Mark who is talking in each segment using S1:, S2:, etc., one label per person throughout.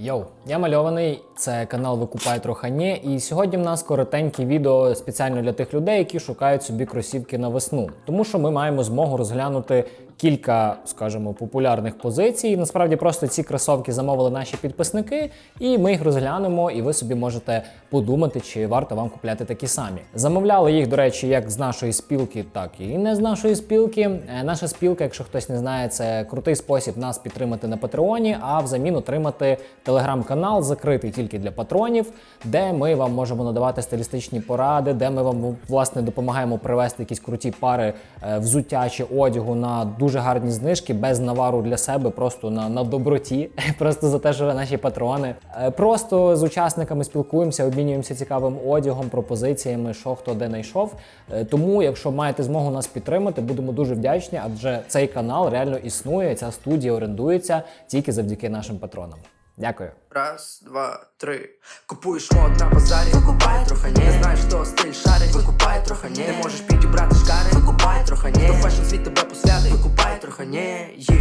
S1: Йоу, я мальований. Це канал Викупай Трохані. І сьогодні в нас коротеньке відео спеціально для тих людей, які шукають собі кросівки на весну. Тому що ми маємо змогу розглянути кілька, скажімо, популярних позицій. Насправді просто ці кросовки замовили наші підписники, і ми їх розглянемо, і ви собі можете подумати, чи варто вам купляти такі самі. Замовляли їх, до речі, як з нашої спілки, так і не з нашої спілки. Е, Наша спілка, якщо хтось не знає, це крутий спосіб нас підтримати на Патреоні, а взамін отримати телеграм-канал, закритий тільки для патронів, де ми вам можемо надавати стилістичні поради, де ми вам власне допомагаємо привести якісь круті пари е, взуття чи одягу на дуже гарні знижки без навару для себе, просто на, на доброті, просто за те, що ви наші патрони. Е, Просто з учасниками спілкуємося, обмінюємося цікавим одягом, пропозиціями, що хто де знайшов. Е, Тому, якщо маєте змогу нас підтримати, будемо дуже вдячні, адже цей канал реально існує. Ця студія орендується тільки завдяки нашим патронам. Дякую.
S2: Раз, два, три. Купуєш мод на базарі, викупай трохи не знаєш, хто стиль шарить, викупай трохи не можеш підібрати шкари, викупай трохи не фешн світ тебе посвятить, викупай трохи не є.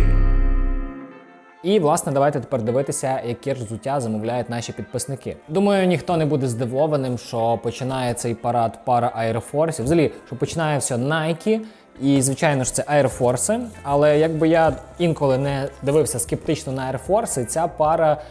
S1: І власне давайте тепер дивитися, яке ж взуття замовляють наші підписники. Думаю, ніхто не буде здивованим, що починає цей парад пара Air Force. Взагалі, що починає все Nike. І звичайно ж це Air Force, але якби я інколи не дивився скептично на Air Force, ця пара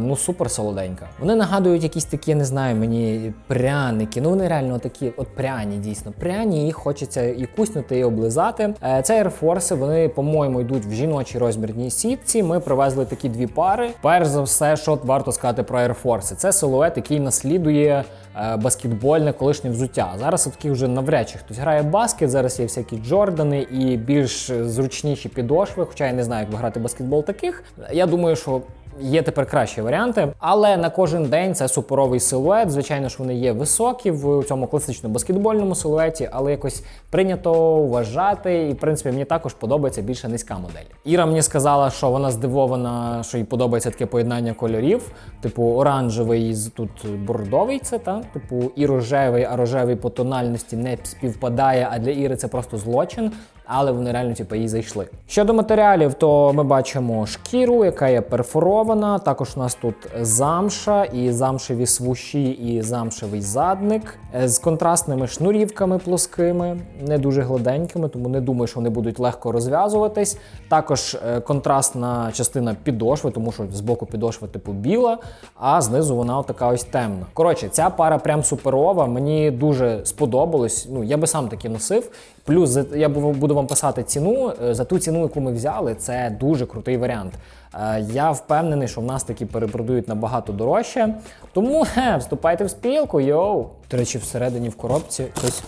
S1: ну супер солоденька. Вони нагадують якісь такі, не знаю, мені пряники. Ну вони реально такі, от пряні, дійсно. Пряні, їх хочеться і куснути, і облизати. Е, Це Air Force, вони, по-моєму, йдуть в жіночій розмірній сітці. Ми привезли такі дві пари. Перш за все, що варто сказати про Air Force, це силует, який наслідує е, баскетбольне колишнє взуття. Зараз такі вже навряд чи хтось грає баскет. Зараз є всякі Джордани і більш зручніші підошви. Хоча я не знаю, як грати баскетбол таких. Я думаю, що. Є тепер кращі варіанти, але на кожен день це суперовий силует. Звичайно ж, вони є високі в цьому класичному баскетбольному силуеті, але якось прийнято вважати. І в принципі мені також подобається більше низька модель. Іра мені сказала, що вона здивована, що їй подобається таке поєднання кольорів, типу оранжевий з тут бордовий. Це та типу і рожевий, а рожевий по тональності не співпадає. А для Іри це просто злочин але вони реально типу, їй зайшли. Щодо матеріалів, то ми бачимо шкіру, яка є перфорована. Також у нас тут замша, і замшеві свуші, і замшевий задник е, з контрастними шнурівками плоскими, не дуже гладенькими, тому не думаю, що вони будуть легко розв'язуватись. Також е, контрастна частина підошви, тому що з боку підошви типу біла, а знизу вона така ось темна. Коротше, ця пара прям суперова. Мені дуже сподобалось. Ну я би сам таки носив. Плюс я бу- буду вам писати ціну. Е, За ту ціну, яку ми взяли, це дуже крутий варіант. Е, Я впевнений, що в нас такі перепродають набагато дорожче. Тому хе, вступайте в спілку, йоу. До речі, всередині в коробці якась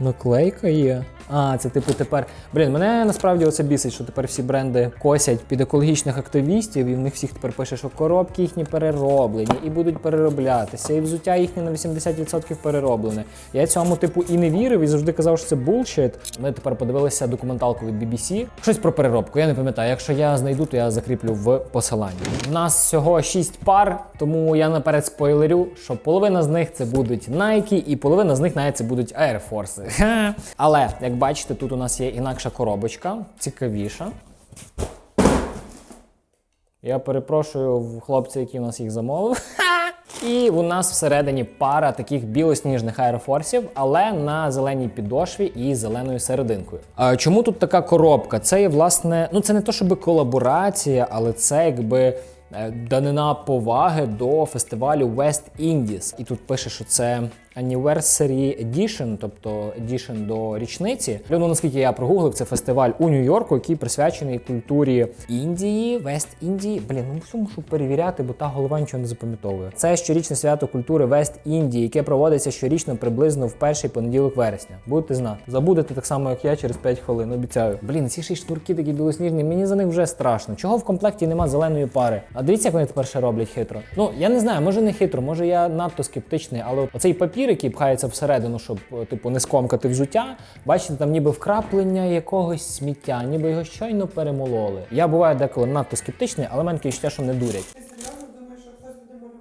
S1: наклейка є. А, це типу тепер. Блін, мене насправді оце бісить, що тепер всі бренди косять під екологічних активістів, і в них всіх тепер пише, що коробки їхні перероблені і будуть перероблятися, і взуття їхнє на 80% перероблене. Я цьому типу і не вірив, і завжди казав, що це булшит. Ми тепер подивилися документалку від BBC. Щось про переробку, я не пам'ятаю. Якщо я знайду, то я закріплю в посиланні. У нас всього 6 пар, тому я наперед спойлерю, що половина з них це будуть Nike, і половина з них навіть це будуть Air Force. Але як бачите, тут у нас є інакша коробочка, цікавіша. Я перепрошую в хлопця, який у нас їх замовив. І у нас всередині пара таких білосніжних аерофорсів, але на зеленій підошві і зеленою серединкою. А чому тут така коробка? Це є власне, ну це не то, щоб колаборація, але це якби. е, Данина поваги до фестивалю West Indies. І тут пише, що це Anniversary Edition, тобто Edition до річниці. Ну, наскільки я прогуглив, це фестиваль у Нью-Йорку, який присвячений культурі Індії, Вест Індії. Блін, ну все мушу перевіряти, бо та голова нічого не запам'ятовує. Це щорічне свято культури Вест Індії, яке проводиться щорічно приблизно в перший понеділок вересня. Будете знати. Забудете так само, як я, через 5 хвилин. Обіцяю. Блін, ці ж шнурки такі білосніжні. Мені за них вже страшно. Чого в комплекті нема зеленої пари? А дивіться, як вони тепер ще роблять хитро. Ну я не знаю, може не хитро, може я надто скептичний, але оцей папір, який пхається всередину, щоб е, типу не скомкати взуття, бачите, там ніби вкраплення якогось сміття, ніби його щойно перемололи. Я буваю деколи надто скептичний, але мене відчуття, що не дурять.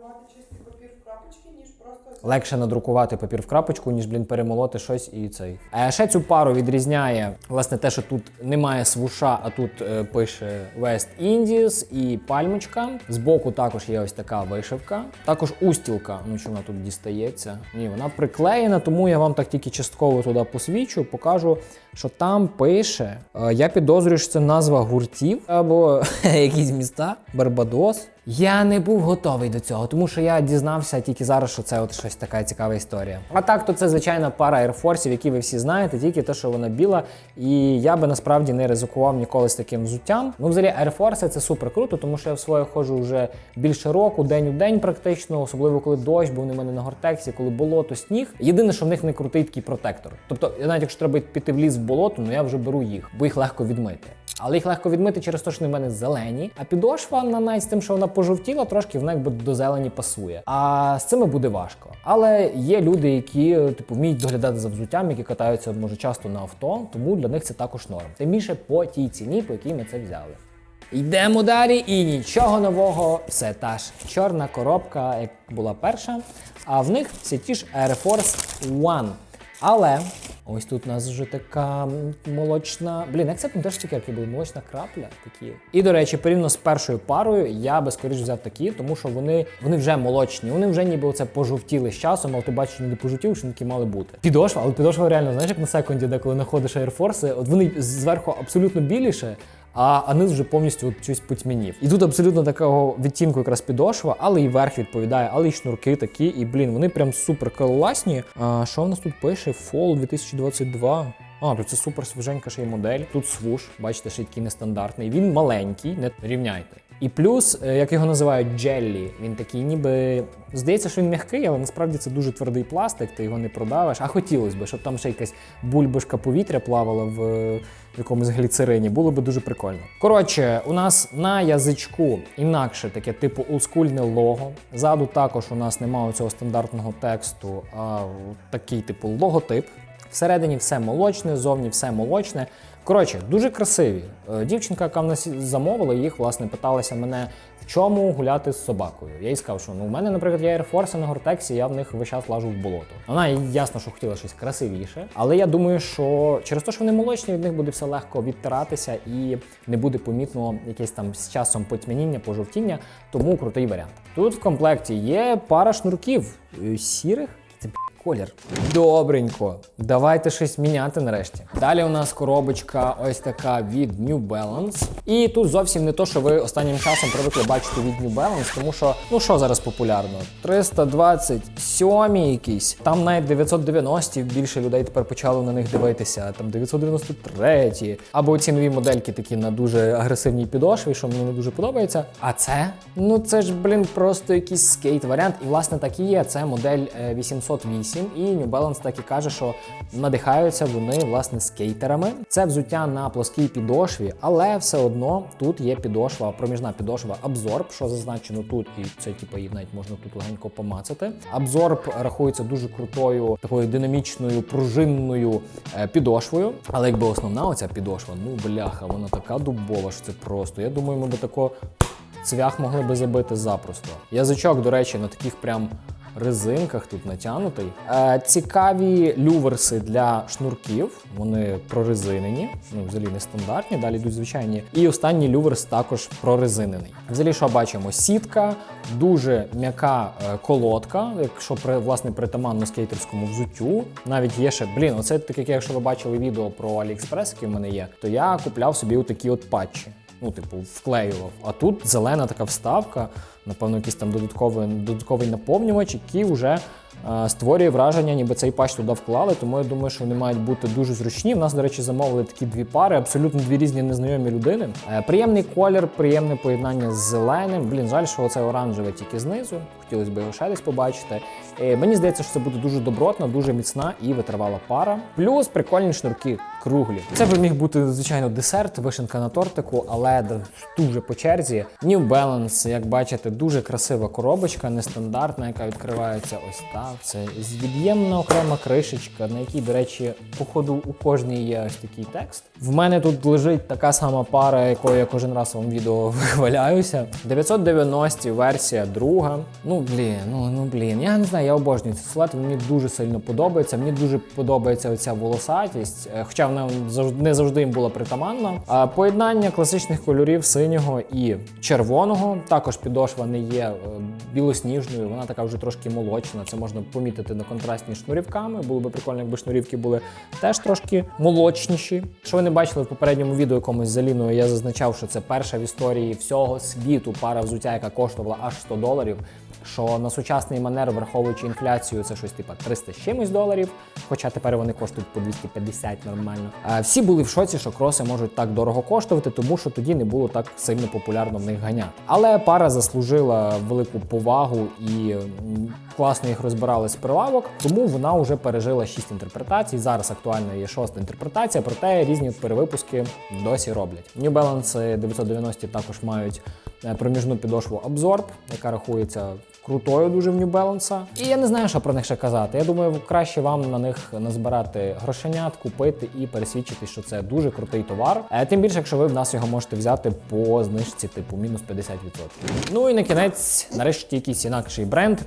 S3: Ти серйозно думаєш, що хтось буде малювати чистий папір в крапочки, ніж просто
S1: легше надрукувати папір в крапочку, ніж, блін, перемолоти щось і цей. А ще цю пару відрізняє власне те, що тут немає свуша, а тут е, пише West Indies і пальмочка. Збоку також є ось така вишивка. Також устілка, ну що вона тут дістається. Ні, вона приклеєна, тому я вам так тільки частково туди посвічу, покажу, що там пише. е, я підозрюю, що це назва гуртів або якісь міста, Барбадос. Я не був готовий до цього, тому що я дізнався тільки зараз, що це от щось така цікава історія. А так, то це звичайна пара Air Force, які ви всі знаєте, тільки те, що вона біла. І я би насправді не ризикував ніколи з таким взуттям. Ну, взагалі, Force це супер круто, тому що я в своє ходжу вже більше року, день у день практично, особливо коли дощ, бо вони в мене на гортексі, коли болото, сніг. Єдине, що в них не крутий такий протектор. Тобто, навіть якщо треба піти в ліс в болото, ну я вже беру їх, бо їх легко відмити. Але їх легко відмити через те, що вони в мене зелені. А підошва на навіть тим, що вона пожовтіла, трошки вона якби до зелені пасує. А з цими буде важко. Але є люди, які типу вміють доглядати за взуттям, які катаються може часто на авто, тому для них це також норм. Тим більше по тій ціні, по якій ми це взяли. Йдемо далі і нічого нового, все та ж чорна коробка, як була перша. А в них все ті ж Air Force One. Але ось тут у нас вже така молочна. Блін, як це там теж цукерки були? Молочна крапля такі. І до речі, порівняно з першою парою, я би скоріш взяв такі, тому що вони, вони вже молочні, вони вже ніби оце пожовтіли з часом, але ти бачиш, що не пожовтіли, що такі мали бути. Підошва, але підошва реально, знаєш, як на секунді, де коли знаходиш Air Force, от вони зверху абсолютно біліше. А, а вже повністю от щось потьмянів. І тут абсолютно такого відтінку якраз підошва, але і верх відповідає, але і шнурки такі. І блін, вони прям супер класні. А що в нас тут пише? Fall 2022. А, тут це супер свіженька ще й модель. Тут свуш, бачите, ще й такий нестандартний. Він маленький, не рівняйте. І плюс, е, як його називають, джеллі. Він такий, ніби здається, що він м'який, але насправді це дуже твердий пластик, ти його не продавиш. А хотілося б, щоб там ще якась бульбашка повітря плавала в, в якомусь гліцерині. Було би дуже прикольно. Коротше, у нас на язичку інакше таке, типу олдскульне лого. Ззаду також у нас немає цього стандартного тексту, а такий типу логотип. Всередині все молочне, зовні все молочне. Коротше, дуже красиві. Е, Дівчинка, яка в нас замовила їх, власне, питалася мене, в чому гуляти з собакою. Я їй сказав, що ну, у мене, наприклад, є Air Force на гортексі, я в них весь час лажу в болото. Вона ясно, що хотіла щось красивіше, але я думаю, що через те, що вони молочні, від них буде все легко відтиратися і не буде помітно якесь там з часом потьмяніння, пожовтіння, тому крутий варіант. Тут в комплекті є пара шнурків е, сірих колір. Добренько, давайте щось міняти нарешті. Далі у нас коробочка ось така від New Balance. І тут зовсім не то, що ви останнім часом привикли бачити від New Balance, тому що, ну що зараз популярно? 327 якийсь. Там навіть 990 більше людей тепер почали на них дивитися, там 993 або ці нові модельки такі на дуже агресивній підошві, що мені не дуже подобається. А це? Ну це ж, блін, просто якийсь скейт-варіант. І власне так і є. Це модель е, 808. 7, і New Balance так і каже, що надихаються вони власне скейтерами. Це взуття на плоскій підошві, але все одно тут є підошва, проміжна підошва Absorb, що зазначено тут, і це типу, її навіть можна тут легенько помацати. Absorb рахується дуже крутою, такою динамічною пружинною е, підошвою. Але якби основна оця підошва, ну бляха, вона така дубова, що це просто. Я думаю, ми би тако цвях могли би забити запросто. Язичок, до речі, на таких прям резинках тут натягнутий. Е, цікаві люверси для шнурків. Вони прорезинені, ну взагалі не стандартні, далі йдуть звичайні. І останній люверс також прорезинений. Взагалі, що бачимо? Сітка, дуже м'яка е, колодка, якщо при власне притаманно скейтерському взуттю. Навіть є ще, блін, оце таке, як якщо ви бачили відео про AliExpress, яке в мене є, то я купляв собі отакі от патчі ну, типу, вклеював. А тут зелена така вставка, напевно, якийсь там додатковий, додатковий наповнювач, який вже створює враження, ніби цей патч туди вклали. Тому я думаю, що вони мають бути дуже зручні. У нас, до речі, замовили такі дві пари, абсолютно дві різні незнайомі людини. Е, приємний колір, приємне поєднання з зеленим. Блін, жаль, що оце оранжеве тільки знизу. Хотілося б його ще десь побачити. Е, мені здається, що це буде дуже добротна, дуже міцна і витривала пара. Плюс прикольні шнурки. круглі. Це би міг бути, звичайно, десерт, вишенка на тортику, але дуже по черзі. New Balance, як бачите, дуже красива коробочка, нестандартна, яка відкривається ось так. Це від'ємна окрема кришечка, на якій, до речі, походу у кожній є ось такий текст. В мене тут лежить така сама пара, якою я кожен раз вам відео вихваляюся. 990 версія друга. Ну блін, ну ну блін. Я не знаю, я обожнюю цей силует, мені дуже сильно подобається. Мені дуже подобається оця волосатість, е, хоча вона не завжди їм була притаманна. А поєднання класичних кольорів синього і червоного. Також підошва не є е, білосніжною, вона така вже трошки молочна. Це можна помітити на контрастні шнурівками. Було би прикольно, якби шнурівки були теж трошки молочніші. Що ви не бачили в попередньому відео якомусь з Аліною, я зазначав, що це перша в історії всього світу пара взуття, яка коштувала аж 100 доларів. Що на сучасний манер, враховуючи інфляцію, це щось типа 300 з чимось доларів, хоча тепер вони коштують по 250 нормально. Всі були в шоці, що кроси можуть так дорого коштувати, тому що тоді не було так сильно популярно в них ганяти. Але пара заслужила велику повагу і класно їх розбирали з прилавок, тому вона вже пережила 6 інтерпретацій. Зараз актуальна є шоста інтерпретація, проте різні перевипуски досі роблять. New Balance 990 також мають проміжну підошву Absorb, яка рахується крутою дуже в New Balance. І я не знаю, що про них ще казати. Я думаю, краще вам на них назбирати грошенят, купити і пересвідчитись, що це дуже крутий товар. Е, Тим більше, якщо ви в нас його можете взяти по знижці, типу мінус 50%. Ну і на кінець, нарешті, якийсь інакший бренд.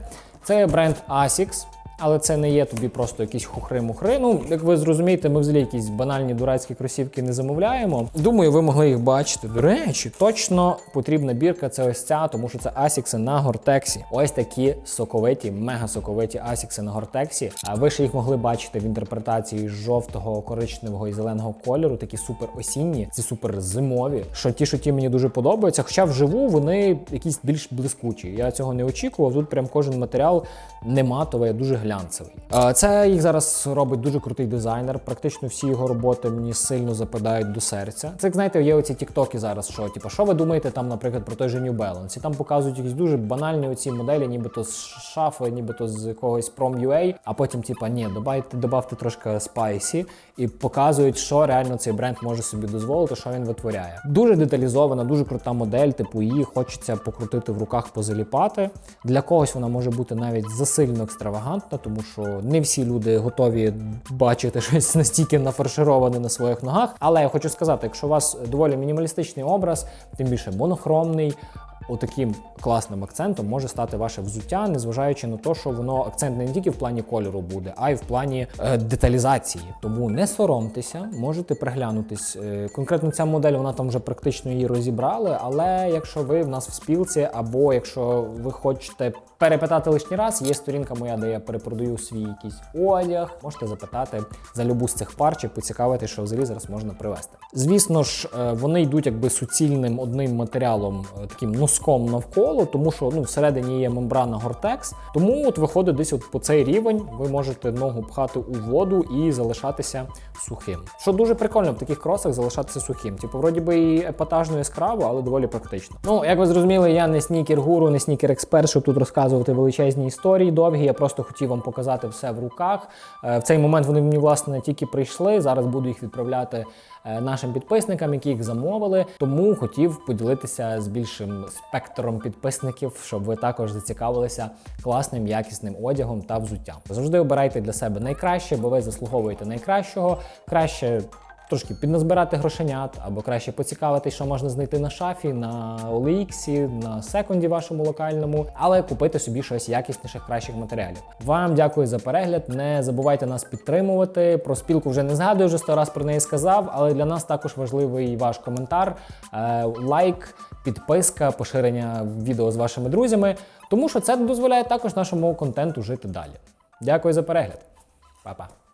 S1: Це бренд Asics. Але це не є тобі просто якісь хухри-мухри. Ну, як ви зрозумієте, ми взагалі якісь банальні дурацькі кросівки не замовляємо. Думаю, ви могли їх бачити. До речі, точно потрібна бірка це ось ця, тому що це асікси на гортексі. Ось такі соковиті, мега соковиті асікси на гортексі. А ви ще їх могли бачити в інтерпретації жовтого, коричневого і зеленого кольору, такі супер осінні, ці супер зимові. Що ті, що ті мені дуже подобаються. Хоча вживу вони якісь більш блискучі. Я цього не очікував. Тут прям кожен матеріал не матовий, а дуже глянцевий. Це їх зараз робить дуже крутий дизайнер. Практично всі його роботи мені сильно западають до серця. Це знаєте, є оці тіктоки зараз. Що типу, що ви думаєте там, наприклад, про той же New Balance? І там показують якісь дуже банальні оці моделі, нібито з шафи, нібито з якогось Prom.ua, а потім, типа, ні, добавте, добавте трошки спайсі і показують, що реально цей бренд може собі дозволити, що він витворяє. Дуже деталізована, дуже крута модель. Типу, її хочеться покрутити в руках, позаліпати. Для когось вона може бути навіть засильно екстравагантна, тому що не всі люди готові бачити щось настільки нафаршироване на своїх ногах. Але я хочу сказати, якщо у вас доволі мінімалістичний образ, тим більше монохромний. Отаким класним акцентом може стати ваше взуття, незважаючи на те, що воно акцент не тільки в плані кольору буде, а й в плані е, деталізації. Тому не соромтеся, можете приглянутись. Е, конкретно ця модель вона там вже практично її розібрали. Але якщо ви в нас в спілці, або якщо ви хочете перепитати лишній раз, є сторінка моя, де я перепродаю свій якийсь одяг. Можете запитати за любу з цих пар, чи поцікавити, що взагалі зараз можна привезти. Звісно ж, е, вони йдуть якби суцільним одним матеріалом, е, таким носком навколо, тому що ну всередині є мембрана Гортекс. Тому от виходить десь от по цей рівень. Ви можете ногу пхати у воду і залишатися сухим. Що дуже прикольно в таких кросах залишатися сухим. Типу, вроді би і епатажно яскраво, але доволі практично. Ну, як ви зрозуміли, я не снікер-гуру, не снікер-експерт, щоб тут розказувати величезні історії довгі. Я просто хотів вам показати все в руках. Е, В цей момент вони мені власне тільки прийшли. Зараз буду їх відправляти е, нашим підписникам, які їх замовили. Тому хотів поділитися з більшим спектром підписників, щоб ви також зацікавилися класним якісним одягом та взуттям. Завжди обирайте для себе найкраще, бо ви заслуговуєте найкращого. Краще трошки підназбирати грошенят, або краще поцікавитись, що можна знайти на шафі, на OLX, на секунді вашому локальному, але купити собі щось якісніших, кращих матеріалів. Вам дякую за перегляд. Не забувайте нас підтримувати. Про спілку вже не згадую, вже сто раз про неї сказав, але для нас також важливий ваш коментар, е, лайк, підписка, поширення відео з вашими друзями, тому що це дозволяє також нашому контенту жити далі. Дякую за перегляд. Па-па.